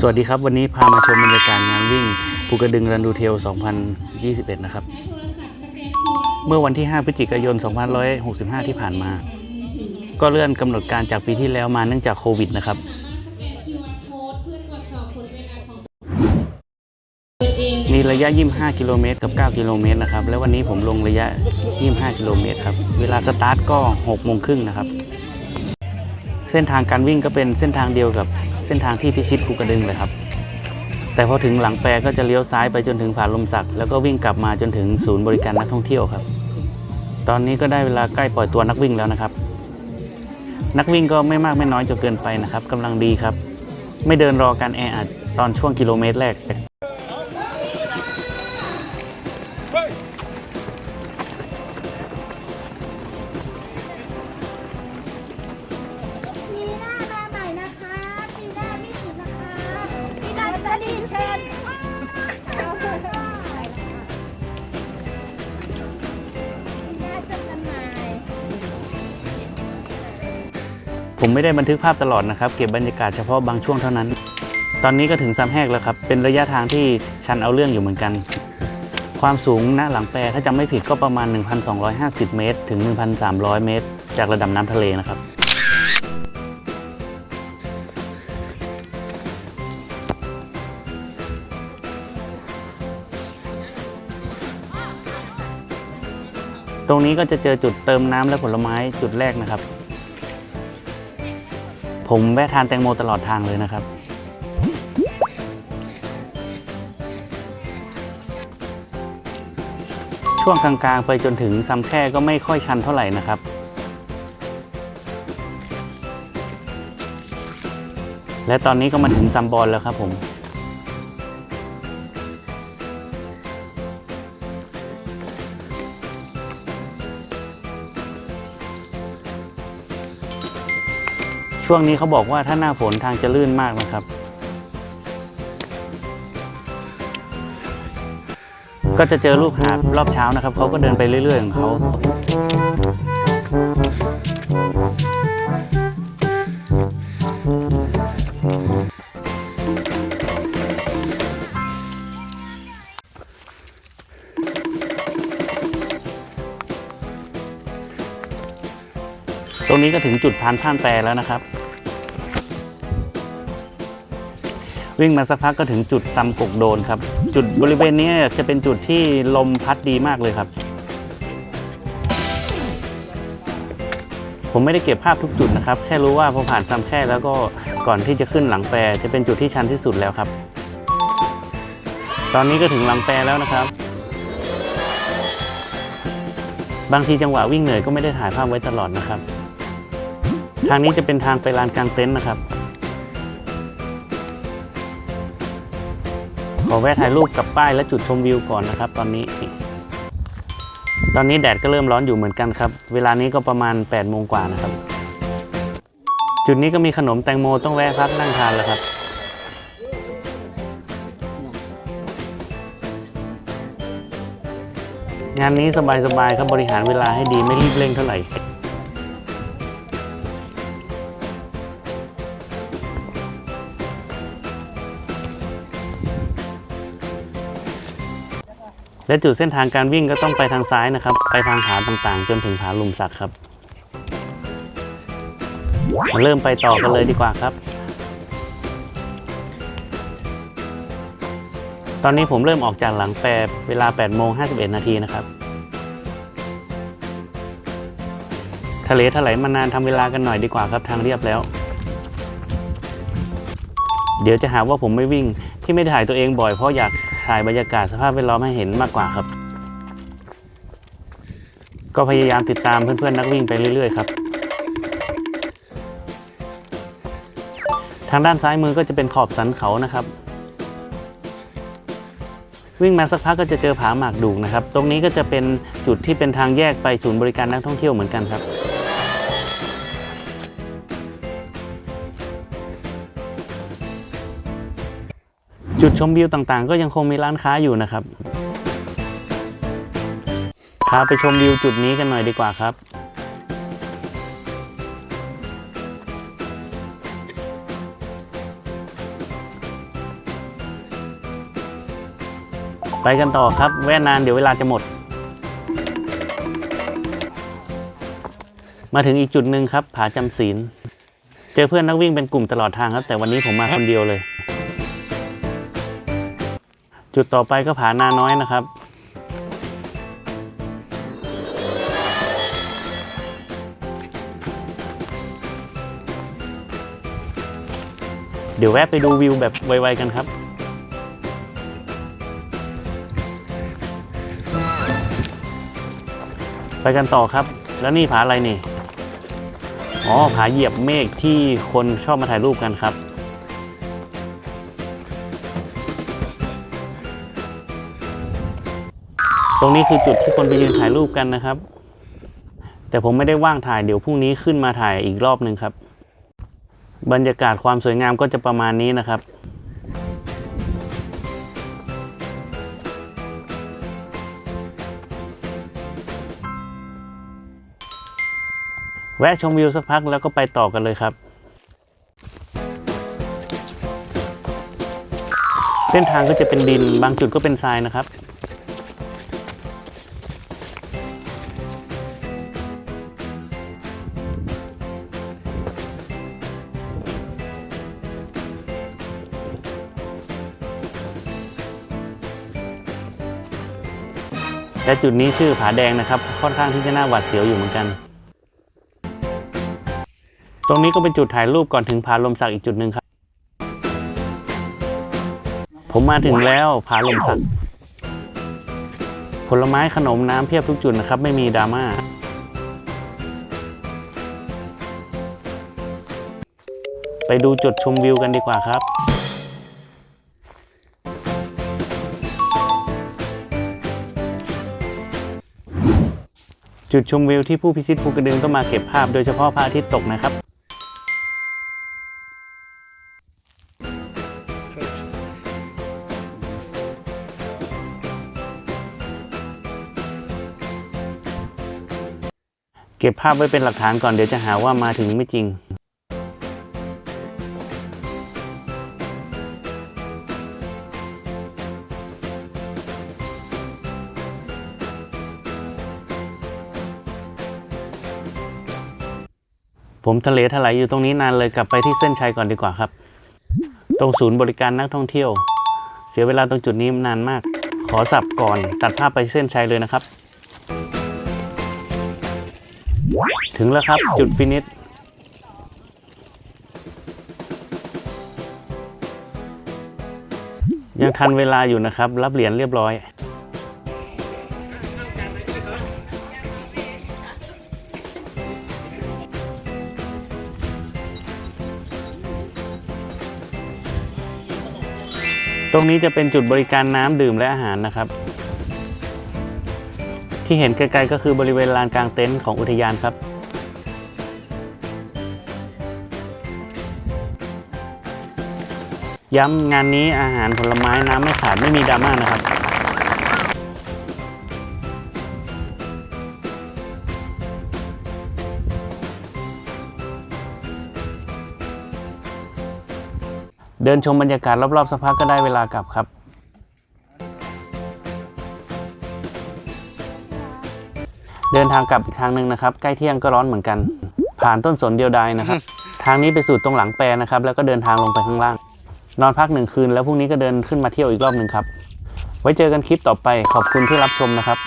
สวัสดีครับ วันนี้พามาชมบรรยากาศงานวิ่งภูกระดึงรันดูเทล 2021 นะครับ เมื่อวันที่ 5 พฤศจิกายน 2565 ที่ผ่านมามือถือนะก็เลื่อนกำหนดการจากปีที่แล้วมาเนื่องจากโควิดนะครับสแกน QR code เพื่อตรวจสอบผลเวลาของตัวเองมีระยะ 25 กิโลเมตรกับ 9 กิโลเมตรนะครับ แล้ววันนี้ผมลงระยะ 25 กิโลเมตรครับ เวลาสตาร์ทก็ 6 โมงครึ่งนะครับ เส้นทางการวิ่งก็เป็นเส้นทางเดียวกับเส้นทางที่พิชิตภูกระดึงเลยครับ แต่พอถึงหลังแปรก็จะเลี้ยวซ้ายไปจนถึงผาลมสัก แล้วก็วิ่งกลับมาจนถึงศูนย์บริการนักท่องเที่ยวครับ ตอนนี้ก็ได้เวลาใกล้ปล่อยตัวนักวิ่งแล้วนะครับ นักวิ่งก็ไม่มากไม่น้อยจนเกินไปนะครับกำลังดีครับ ไม่เดินรอการแออัดตอนช่วงกิโลเมตรแรก ผมไม่ได้บันทึกภาพตลอดนะครับ เก็บบรรยากาศเฉพาะบางช่วงเท่านั้น ตอนนี้ก็ถึงซ้ำแหกแล้วครับ เป็นระยะทางที่ชันเอาเรื่องอยู่เหมือนกัน ความสูงณหลังแปรถ้าจำไม่ผิดก็ประมาณ 1,250 เมตร ถึง 1,300 เมตร จากระดับน้ำทะเลนะครับตรงนี้ก็จะเจอจุดเติมน้ำและผลไม้จุดแรกนะครับ ผมแวะทานแตงโมตลอดทางเลยนะครับ ช่วงกลางๆ ไปจนถึงซ้ำแค่ก็ไม่ค่อยชันเท่าไหร่นะครับและตอนนี้ก็มาถึงซัมบอลแล้วครับผม ช่วงนี้เขาบอกว่าถ้าหน้าฝนทางจะลื่นมากนะครับ ก็จะเจอลูกหาบรอบเช้านะครับ เขาก็เดินไปเรื่อยๆของเขาตรงนี้ก็ถึงจุดพานผ่านแปรแล้วนะครับ วิ่งมาสักพักก็ถึงจุดซัมกกโดนครับ จุดบริเวณนี้จะเป็นจุดที่ลมพัดดีมากเลยครับ ผมไม่ได้เก็บภาพทุกจุดนะครับ แค่รู้ว่าพอผ่านซัมแค่แล้วก็ก่อนที่จะขึ้นหลังแปรจะเป็นจุดที่ชันที่สุดแล้วครับ ตอนนี้ก็ถึงหลังแปรแล้วนะครับ บางทีจังหวะวิ่งเหนื่อยก็ไม่ได้ถ่ายภาพไว้ตลอดนะครับ ทางนี้จะเป็นทางไปลานกลางเต็นท์นะครับ ขอแวะถ่ายรูปกับป้ายและจุดชมวิวก่อนนะครับ ตอนนี้ ตอนนี้แดดก็เริ่มร้อนอยู่เหมือนกันครับ เวลานี้ก็ประมาณ8โมงกว่านะครับ จุดนี้ก็มีขนมแตงโมต้องแวะพักนั่งทานแล้วครับงานนี้สบายๆครับบริหารเวลาให้ดีไม่รีบเร่งเท่าไหร่ และจุดเส้นทางการวิ่งก็ต้องไปทางซ้ายนะครับ ไปทางผาต่างๆ จนถึงผาลุมสักครับมาเริ่มไปต่อกันเลยดีกว่าครับ ตอนนี้ผมเริ่มออกจากหลังแปรเวลา8โมง51 นาทีนะครับ ทะเลถลายมานานทำเวลากันหน่อยดีกว่าครับทางเรียบแล้ว เดี๋ยวจะหาว่าผมไม่วิ่งที่ไม่ถ่ายตัวเองบ่อยเพราะอยาก ถ่ายบรรยากาศสภาพแวดล้อมให้เห็นมากกว่าครับ ก็พยายามติดตามเพื่อนๆนักวิ่งไปเรื่อยๆครับทางด้านซ้ายมือก็จะเป็นขอบสันเขานะครับ วิ่งมาสักพักก็จะเจอผาหมากดูกนะครับ ตรงนี้ก็จะเป็นจุดที่เป็นทางแยกไปศูนย์บริการนักท่องเที่ยวเหมือนกันครับ จุดชมวิวต่างๆ ก็ยังคงมีร้านค้าอยู่นะครับ พาไปชมวิวจุดนี้กันหน่อยดีกว่าครับ ไปกันต่อครับ แวะนานเดี๋ยวเวลาจะหมด มาถึงอีกจุดหนึ่งครับ ผาจำศีล เจอเพื่อนนักวิ่งเป็นกลุ่มตลอดทางครับ แต่วันนี้ผมมาคนเดียวเลย จุดต่อไปก็ผานาน้อยนะครับ เดี๋ยวแวะไปดูวิวแบบไวๆกันครับไปกันต่อครับ แล้วนี่ผาอะไรนี่ อ๋อ ผาเหยียบเมฆที่คนชอบมาถ่ายรูปกันครับ ตรงนี้คือจุดที่คนไปยืนถ่ายรูปกันนะครับ แต่ผมไม่ได้ว่างถ่ายเดี๋ยวพรุ่งนี้ขึ้นมาถ่ายอีกรอบหนึ่งครับ บรรยากาศความสวยงามก็จะประมาณนี้นะครับแวะชมวิวสักพักแล้วก็ไปต่อกันเลยครับ เส้นทางก็จะเป็นดินบางจุดก็เป็นทรายนะครับ และจุดนี้ชื่อผาแดงนะครับ ค่อนข้างที่จะน่าหวาดเสียวอยู่เหมือนกัน ตรงนี้ก็เป็นจุดถ่ายรูปก่อนถึงผาลมสักอีกจุดหนึ่งครับ ผมมาถึงแล้วผาลมสัก ผลไม้ขนมน้ำเพียบทุกจุดนะครับ ไม่มีดราม่าไปดูจุดชมวิวกันดีกว่าครับ จุดชมวิวที่ผู้พิชิตภูกระดึงต้องมาเก็บภาพโดยเฉพาะพระอาทิตย์ตกนะครับ เก็บภาพไว้เป็นหลักฐานก่อนเดี๋ยวจะหาว่ามาถึงไม่จริง ผมทะเลถลายอยู่ตรงนี้นานเลยกลับไปที่เส้นชัยก่อนดีกว่าครับ ตรงศูนย์บริการนักท่องเที่ยว เสียเวลาตรงจุดนี้นานมาก ขอสับก่อนตัดภาพไปเส้นชัยเลยนะครับ ถึงแล้วครับจุดฟินิชยังทันเวลาอยู่นะครับ รับเหรียญเรียบร้อย รงนี้จะเป็นจุดบริการน้ำดื่มและอาหารนะครับ ที่เห็นไกลๆก็คือบริเวณลานกลางเต็นท์ของอุทยานครับ ย้ำงานนี้อาหารผลไม้น้ำไม่ขาดไม่มีดราม่านะครับ เดินชมบรรยากาศรอบๆสักพักก็ได้เวลากลับครับ เดินทางกลับอีกทางหนึ่งนะครับ ใกล้เที่ยงก็ร้อนเหมือนกัน ผ่านต้นสนเดียวดายนะครับ ทางนี้ไปสู่ตรงหลังแปรนะครับ แล้วก็เดินทางลงไปข้างล่าง นอนพักหนึ่งคืนแล้วพรุ่งนี้ก็เดินขึ้นมาเที่ยวอีกรอบหนึ่งครับ ไว้เจอกันคลิปต่อไปขอบคุณที่รับชมนะครับ